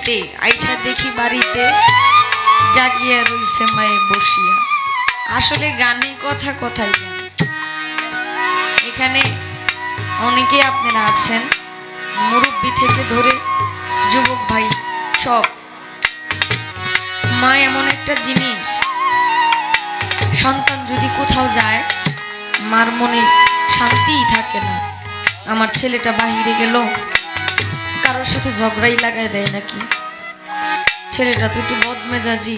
রাইতে আইসা দেখি বাড়িতে জাগিয়া রইছে মায়ে বসিয়া। আসলে গানে কথা কথাই এখানে অনেকে আপনারা আছেন, মুরব্বী থেকে ধরে যুবক ভাই সব। মা এমন একটা জিনিস, সন্তান যদি কোথাও যায়, মার মনে শান্তিই থাকে না। আমার ছেলেটা বাহিরে গেল কারোর সাথে ঝগড়াই লাগায় দেয় নাকি? ছেলেটা তো একটু বদমেজাজি।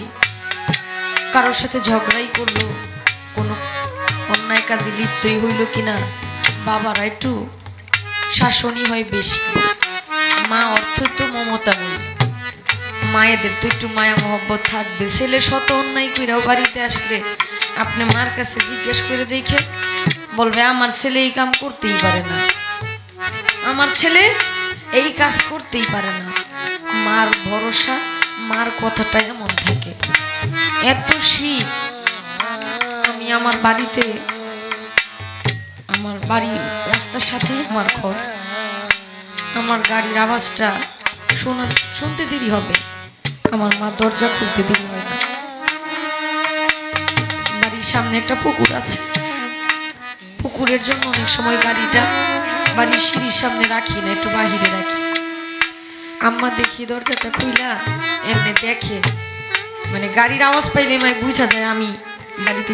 কারোর সাথে ঝগড়াই করল, কোনো অন্যায় কাজে লিপ্তই হইল কিনা, বাবারা একটু শাসনই হয় বেশি। মা অর্থ তো মমতাময়ী মায়েদের তো একটু মায়া মহব্বত থাকবে। ছেলে শত অন্যায় কইরাও বাড়িতে আসলে আপনি মার কাছে জিজ্ঞেস করে দেখে বলবে, আমার ছেলে এই কাম করতেই পারে না। আমার ছেলে এই কাজ করতেই পারে না। মার ভরসা, মার কথাটা এমন থাকে। এত শীত, আমি আমার বাড়িতে, আমার বাড়ির রাস্তার সাথে আমার ঘর। আমার গাড়ির আওয়াজটা শোনা, শুনতে দেরি হবে। আমার মা দরজা খুলতে দেরি হয় না। বাড়ির সামনে একটা পুকুর আছে। পুকুরের জন্য অনেক সময় গাড়িটা বাড়ির সিঁড়ির সামনে রাখি না, একটু বাহিরে রাখি। আম্মা দেখি দরজাটা এমনি দেখে। মানে গাড়ির আওয়াজ পাইলে মাই বুঝা যায় আমি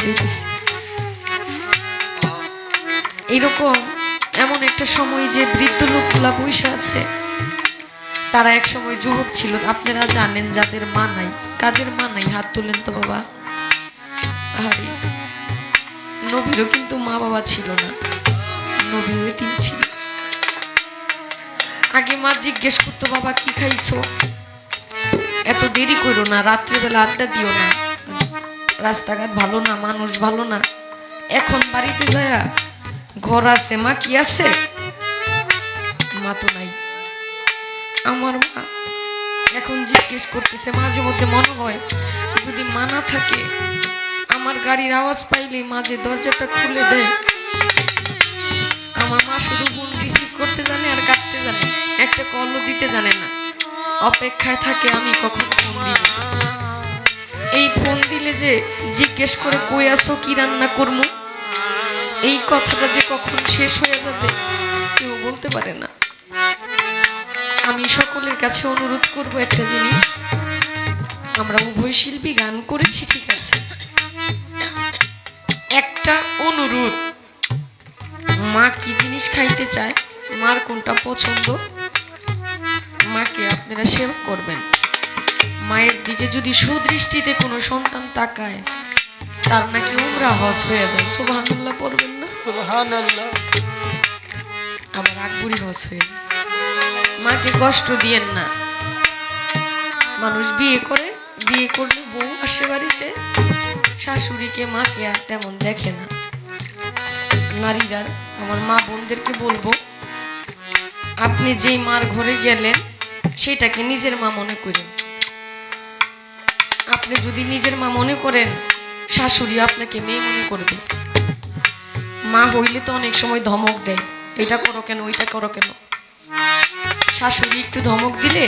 যেতেছি। এইরকম এমন একটা সময় যে বৃদ্ধ লোকগুলা বসে আছে, তারা এক সময় যুবক ছিল, আপনারা জানেন যাদের মা নাই। কাদের মা নাই? হাত তুলেন তো বাবা। আরে, নবীরও কিন্তু মা বাবা ছিল না। আগে মা জিজ্ঞেস করতো, বাবা, কি খাইছো? এত দেরি করো না, রাত্রিবেলা আড্ডা দিও না। রাস্তাঘাট ভালো না, মানুষ ভালো না। এখন বাড়িতে যায় ঘর আছে, মা কি আছে? মা তো নাই। আমার মা এখন জিজ্ঞেস করতেছে, মাঝে মধ্যে মনে হয় যদি মা না থাকে, আমার গাড়ির আওয়াজ পাইলে মাঝে দরজাটা খুলে দেয়। আমার মা শুধু ফোন রিসিভ করতে জানে আর কাটতে জানে। একটা কলও দিতে জানে না। অপেক্ষায় থাকে আমি কখন ফোন দিব। এই ফোন দিলে যে জিজ্ঞেস করে কই আসো কি রান্না করব এই কথাটা যে কখন শেষ হয়ে যাবে, কেউ বলতে পারে না। আমি সকলের কাছে অনুরোধ করব একটা জিনিস। আমরা উভয় শিল্পী গান করেছি, ঠিক আছে। একটা অনুরোধ, মা কি জিনিস খাইতে চায়? মার কোনটা পছন্দ? মাকে আপনারা সেবা করবেন। মায়ের দিকে যদি সুদৃষ্টিতে কোনো সন্তান তাকায় তার নাকি উমরা হজ হয়ে যায়। সুবহানাল্লাহ পড়বেন না? সুবহানাল্লাহ। আবার আকবরই হজ হয়ে যায়। মাকে কষ্ট দিয়েন না। মানুষ বিয়ে করে বিয়ে করলে বউ আসে বাড়িতে শাশুড়িকে মাকে আর তেমন দেখে না। নারীরা আমার মা বোনদেরকে বলব আপনি যেই মার ঘরে গেলেন সেটাকে নিজের মা মনে করেন। আপনি যদি নিজের মা মনে করেন, শাশুড়ি আপনাকে মেয়ে মনে করবে। মা হইলে তো অনেক সময় ধমক দেয়, এটা করো কেন, ওইটা করো কেন? শাশুড়ি একটু ধমক দিলে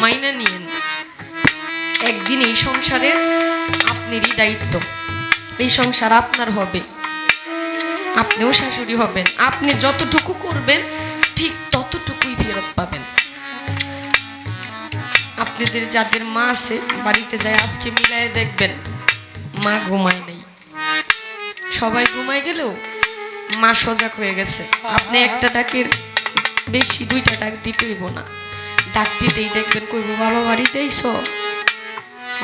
মাইনা নিয়েন। একদিন এই সংসারের আপনারই দায়িত্ব। এই সংসার আপনার হবে, আপনিও শাশুড়ি হবেন। আপনি যতটুকু করবেন, ঠিক ততটুকুই ফেরত পাবেন। আপনাদের যাদের মা আছে, বাড়িতে যায়, আজকে মিলায় দেখবেন, মা ঘুমায় নেই। সবাই ঘুমায় গেলেও মা সজাগ হয়ে গেছে। আপনি একটা ডাকের বেশি, দুইটা ডাক দিতেইব না। ডাক দিতেই দেখবেন কইব বাবা বাড়িতে আইসো?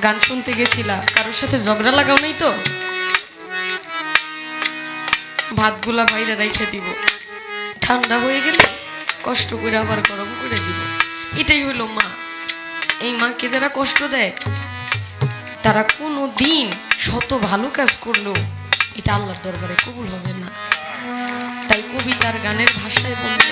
গান শুনতে গেছিলা, কারোর সাথে ঝগড়া লাগাও নাই তো? ভাতগুলা বাইরে রেখে দিব। ঠান্ডা হয়ে গেলে কষ্ট করে আবার গরম করে দিব। এটাই হলো মা। এই মাকে যারা কষ্ট দেয়, তারা কোনো দিন শত ভালো কাজ করল এটা আল্লাহর দরবারে কবুল হবে না। তাই কবিতার গানের ভাষায় বললে